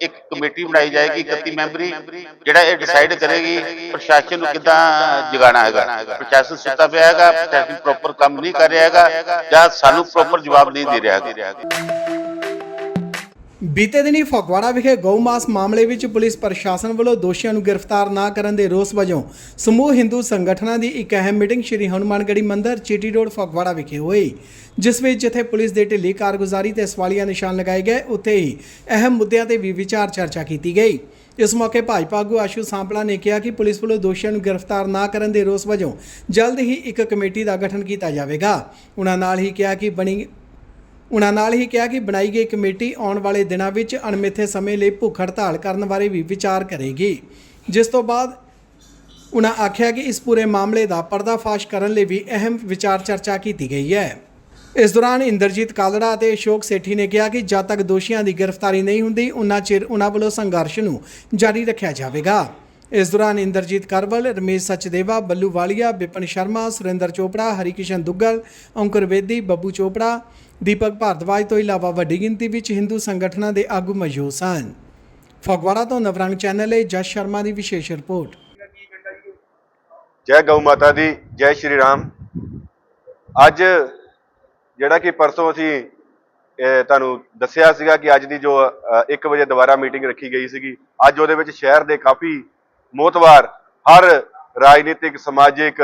ਇੱਕ ਕਮੇਟੀ ਬਣਾਈ ਜਾਏਗੀ 31 ਮੈਂਬਰੀ, ਜਿਹੜਾ ਇਹ ਡਿਸਾਈਡ ਕਰੇਗੀ, ਪ੍ਰਸ਼ਾਸਨ ਨੂੰ ਕਿੱਦਾਂ ਜਗਾਣਾ ਹੈਗਾ। ਪ੍ਰਸ਼ਾਸਨ ਸੁੱਤਾ ਪਿਆ ਹੈਗਾ, ਪ੍ਰਸ਼ਾਸਨ ਪ੍ਰੋਪਰ ਕੰਮ ਨਹੀਂ ਕਰ ਰਿਹਾ ਹੈਗਾ, ਜਾਂ ਸਾਨੂੰ ਪ੍ਰੋਪਰ ਜਵਾਬ ਨਹੀਂ ਦੇ ਰਿਹਾ ਹੈਗਾ। ਬੀਤੇ ਦਿਨੀ ਫਗਵਾੜਾ ਵਿਖੇ ਗਊ ਮਾਸ ਮਾਮਲੇ ਵਿੱਚ ਪੁਲਿਸ ਪ੍ਰਸ਼ਾਸਨ ਵੱਲੋਂ ਦੋਸ਼ੀਆਂ ਨੂੰ ਗ੍ਰਿਫਤਾਰ ਨਾ ਕਰਨ ਦੇ ਰੋਸ ਵਜੋਂ ਸਮੂਹ ਹਿੰਦੂ ਸੰਗਠਨਾਂ ਦੀ ਇੱਕ ਅਹਿਮ ਮੀਟਿੰਗ ਸ਼੍ਰੀ ਹਨੂਮਾਨਗੜ੍ਹੀ ਮੰਦਿਰ, ਚੀਟੀ ਰੋਡ, ਫਗਵਾੜਾ ਵਿਖੇ ਹੋਈ, ਜਿਸ ਵਿੱਚ ਜਿੱਥੇ ਪੁਲਿਸ ਦੇ ਢਿੱਲੀ ਕਾਰਗੁਜ਼ਾਰੀ ਤੇ ਸਵਾਲੀਆ ਨਿਸ਼ਾਨ ਲਗਾਏ ਗਏ, ਉੱਥੇ ਹੀ ਅਹਿਮ ਮੁੱਦਿਆਂ ਤੇ ਵੀ ਵਿਚਾਰ ਚਰਚਾ ਕੀਤੀ ਗਈ। ਇਸ ਮੌਕੇ ਭਾਜਪਾ ਆਗੂ ਆਸ਼ੂ ਸਾਂਪਲਾ ਨੇ ਕਿਹਾ ਕਿ ਪੁਲਿਸ ਵੱਲੋਂ ਦੋਸ਼ੀਆਂ ਨੂੰ ਗ੍ਰਿਫਤਾਰ ਨਾ ਕਰਨ ਦੇ ਰੋਸ ਵਜੋਂ ਜਲਦ ਹੀ ਇੱਕ ਕਮੇਟੀ ਦਾ ਗਠਨ ਕੀਤਾ ਜਾਵੇਗਾ। ਉਹਨਾਂ ਨਾਲ ਹੀ ਕਿਹਾ ਕਿ ਬਣੀ ਉਨ੍ਹਾਂ ਨਾਲ ਹੀ ਕਿਹਾ ਕਿ ਬਣਾਈ ਗਈ ਕਮੇਟੀ ਆਉਣ ਵਾਲੇ ਦਿਨਾਂ ਵਿੱਚ ਅਣਮਿੱਥੇ ਸਮੇਂ ਲਈ ਭੁੱਖ ਹੜਤਾਲ ਕਰਨ ਬਾਰੇ ਵੀ ਵਿਚਾਰ ਕਰੇਗੀ। ਜਿਸ ਤੋਂ ਬਾਅਦ ਉਨ੍ਹਾਂ ਆਖਿਆ ਕਿ ਇਸ ਪੂਰੇ ਮਾਮਲੇ ਦਾ ਪਰਦਾਫਾਸ਼ ਕਰਨ ਲਈ ਵੀ ਅਹਿਮ ਵਿਚਾਰ ਚਰਚਾ ਕੀਤੀ ਗਈ ਹੈ। ਇਸ ਦੌਰਾਨ ਇੰਦਰਜੀਤ ਕਾਲੜਾ ਅਤੇ ਅਸ਼ੋਕ ਸੇਠੀ ਨੇ ਕਿਹਾ ਕਿ ਜਦ ਤੱਕ ਦੋਸ਼ੀਆਂ ਦੀ ਗ੍ਰਿਫਤਾਰੀ ਨਹੀਂ ਹੁੰਦੀ ਉਨਾਂ ਚਿਰ ਉਨ੍ਹਾਂ ਵੱਲੋਂ ਸੰਘਰਸ਼ ਨੂੰ ਜਾਰੀ ਰੱਖਿਆ ਜਾਵੇਗਾ। ਇਸ ਦੌਰਾਨ ਇੰਦਰਜੀਤ ਕਰਵਲ, ਰਮੇਸ਼ ਸਚਦੇਵਾ, ਬੱਲੂ ਵਾਲੀਆ ਵਿਪਨ ਸ਼ਰਮਾ, ਸੁਰਿੰਦਰ ਚੋਪੜਾ, ਹਰੀਕਿਸ਼ਨ ਦੁੱਗਲ, ਔਂਕਰ ਵੇਦੀ, ਬੱਬੂ ਚੋਪੜਾ, ਦੀਪਕ ਭਾਰਦਵਾਜ ਤੋਂ ਇਲਾਵਾ ਵੱਡੀ ਗਿਣਤੀ ਵਿੱਚ ਹਿੰਦੂ ਸੰਗਠਨਾਂ ਦੇ ਆਗੂ ਮੌਜੂਦ ਸਨ। ਫਗਵਾੜਾ ਤੋਂ ਨਵਰੰਗ ਚੈਨਲ ਲਈ ਜਸ ਸ਼ਰਮਾ ਦੀ ਵਿਸ਼ੇਸ਼ ਰਿਪੋਰਟ। ਜੈ ਗਊ ਮਾਤਾ ਦੀ, ਜੈ ਸ਼੍ਰੀ ਰਾਮ। ਅੱਜ ਜਿਹੜਾ ਕਿ ਪਰਸੋਂ ਅਸੀਂ ਇਹ ਤੁਹਾਨੂੰ ਦੱਸਿਆ ਸੀਗਾ ਕਿ ਅੱਜ ਦੀ ਜੋ 1 ਵਜੇ ਦੁਬਾਰਾ ਮੀਟਿੰਗ ਰੱਖੀ ਗਈ ਸੀਗੀ। ਅੱਜ ਉਹਦੇ ਵਿੱਚ ਸ਼ਹਿਰ ਦੇ ਕਾਫੀ ਮੋਤਵਾਰ ਹਰ ਰਾਜਨੀਤਿਕ, ਸਮਾਜਿਕ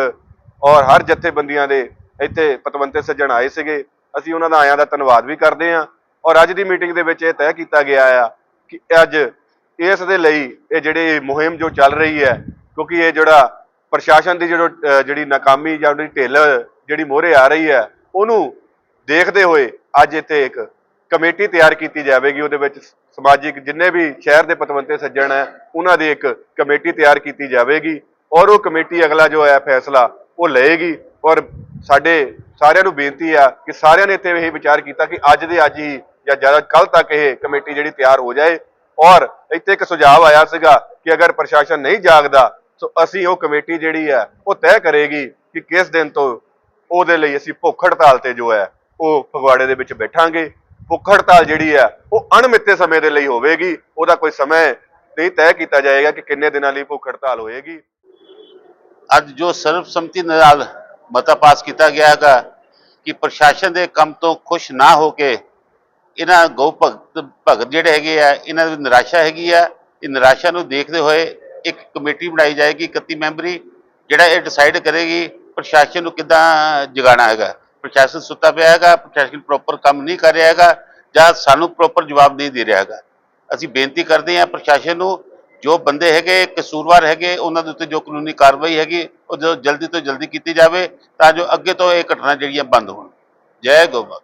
ਔਰ ਹਰ ਜਥੇਬੰਦੀਆਂ ਦੇ ਇੱਥੇ ਪਤਵੰਤੇ ਸੱਜਣ ਆਏ ਸੀਗੇ। ਅਸੀਂ ਉਹਨਾਂ ਦਾ ਆਇਆਂ ਦਾ ਧੰਨਵਾਦ ਵੀ ਕਰਦੇ ਹਾਂ। ਔਰ ਅੱਜ ਦੀ ਮੀਟਿੰਗ ਦੇ ਵਿੱਚ ਇਹ ਤੈਅ ਕੀਤਾ ਗਿਆ ਆ ਕਿ ਅੱਜ ਇਸ ਦੇ ਲਈ ਇਹ ਜਿਹੜੀ ਮੁਹਿੰਮ ਜੋ ਚੱਲ ਰਹੀ ਹੈ, ਕਿਉਂਕਿ ਇਹ ਜਿਹੜਾ ਪ੍ਰਸ਼ਾਸਨ ਦੀ ਜਿਹੜੋ ਜਿਹੜੀ ਨਾਕਾਮੀ ਜਾਂ ਉਹਦੀ ਢਿੱਲ ਜਿਹੜੀ ਮੋਹਰੇ ਆ ਰਹੀ ਹੈ, ਉਹਨੂੰ ਦੇਖਦੇ ਹੋਏ ਅੱਜ ਇੱਥੇ ਇੱਕ ਕਮੇਟੀ ਤਿਆਰ ਕੀਤੀ ਜਾਵੇਗੀ, ਉਹਦੇ ਵਿੱਚ ਸਮਾਜਿਕ ਜਿੰਨੇ ਵੀ ਸ਼ਹਿਰ ਦੇ ਪਤਵੰਤੇ ਸੱਜਣ ਹੈ, ਉਹਨਾਂ ਦੀ ਇੱਕ ਕਮੇਟੀ ਤਿਆਰ ਕੀਤੀ ਜਾਵੇਗੀ ਔਰ ਉਹ ਕਮੇਟੀ ਅਗਲਾ ਜੋ ਹੈ ਫੈਸਲਾ ਉਹ ਲਏਗੀ। ਔਰ ਸਾਡੇ ਸਾਰਿਆਂ ਨੂੰ ਬੇਨਤੀ ਆ ਕਿ ਸਾਰਿਆਂ ਨੇ ਇੱਥੇ ਇਹ ਵਿਚਾਰ ਕੀਤਾ ਕਿ ਅੱਜ ਦੇ ਅੱਜ ਹੀ ਜਾਂ ਜ਼ਿਆਦਾ ਕੱਲ ਤੱਕ ਇਹ ਕਮੇਟੀ ਜਿਹੜੀ ਤਿਆਰ ਹੋ ਜਾਏ। ਔਰ ਇੱਥੇ ਇੱਕ ਸੁਝਾਅ ਆਇਆ ਸੀਗਾ ਕਿ ਅਗਰ ਪ੍ਰਸ਼ਾਸਨ ਨਹੀਂ ਜਾਗਦਾ, ਸੋ ਅਸੀਂ ਉਹ ਕਮੇਟੀ ਜਿਹੜੀ ਹੈ ਉਹ ਤੈਅ ਕਰੇਗੀ ਕਿ ਕਿਸ ਦਿਨ ਤੋਂ ਉਹਦੇ ਲਈ ਅਸੀਂ ਭੁੱਖ ਹੜਤਾਲ ਤੇ ਜੋ ਹੈ, ਉਹ ਫਗਵਾੜੇ ਦੇ ਵਿੱਚ ਬੈਠਾਂਗੇ। ਭੁੱਖ ਹੜਤਾਲ ਜਿਹੜੀ ਹੈ ਉਹ ਅਣਮਿੱਥੇ ਸਮੇਂ ਦੇ ਲਈ ਹੋਵੇਗੀ, ਉਹਦਾ ਕੋਈ ਸਮਾਂ ਨਹੀਂ ਤੈਅ ਕੀਤਾ ਜਾਏਗਾ ਕਿ ਕਿੰਨੇ ਦਿਨਾਂ ਲਈ ਭੁੱਖ ਹੜਤਾਲ ਹੋਏਗੀ। ਅੱਜ ਜੋ ਸਰਬਸੰਮਤੀ ਨਾਲ ਮਤਾ ਪਾਸ ਕੀਤਾ ਗਿਆ ਹੈਗਾ ਕਿ ਪ੍ਰਸ਼ਾਸਨ ਦੇ ਕੰਮ ਤੋਂ ਖੁਸ਼ ਨਾ ਹੋ ਕੇ ਇਹਨਾਂ ਗਊ ਭਗਤ ਭਗਤ ਜਿਹੜੇ ਹੈਗੇ ਆ, ਇਹਨਾਂ ਦੀ ਨਿਰਾਸ਼ਾ ਹੈਗੀ ਆ, ਇਹ ਨਿਰਾਸ਼ਾ ਨੂੰ ਦੇਖਦੇ ਹੋਏ ਇੱਕ ਕਮੇਟੀ ਬਣਾਈ ਜਾਏਗੀ 31 ਮੈਂਬਰੀ, ਜਿਹੜਾ ਇਹ ਡਿਸਾਈਡ ਕਰੇਗੀ ਪ੍ਰਸ਼ਾਸਨ ਨੂੰ ਕਿੱਦਾਂ ਜਗਾਣਾ ਹੈਗਾ। ਪ੍ਰਸ਼ਾਸਨ ਸੁੱਤਾ ਪਿਆ ਹੈਗਾ ਪ੍ਰਸ਼ਾਸਨ ਪ੍ਰੋਪਰ ਕੰਮ ਨਹੀਂ ਕਰ ਰਿਹਾ ਹੈਗਾ, ਜਾਂ ਸਾਨੂੰ ਪ੍ਰੋਪਰ ਜਵਾਬ ਨਹੀਂ ਦੇ ਰਿਹਾ ਹੈਗਾ। ਅਸੀਂ ਬੇਨਤੀ ਕਰਦੇ ਹਾਂ ਪ੍ਰਸ਼ਾਸਨ ਨੂੰ, ਜੋ ਬੰਦੇ ਹੈਗੇ, ਕਸੂਰਵਾਰ ਹੈਗੇ, ਉਹਨਾਂ ਦੇ ਉੱਤੇ ਜੋ ਕਾਨੂੰਨੀ ਕਾਰਵਾਈ ਹੈਗੀ, ਉਹ ਜੋ ਜਲਦੀ ਤੋਂ ਜਲਦੀ ਕੀਤੀ ਜਾਵੇ, ਤਾਂ ਜੋ ਅੱਗੇ ਤੋਂ ਇਹ ਘਟਨਾ ਜਿਹੜੀਆਂ ਬੰਦ ਹੋਣ। ਜੈ ਗੋਬਾ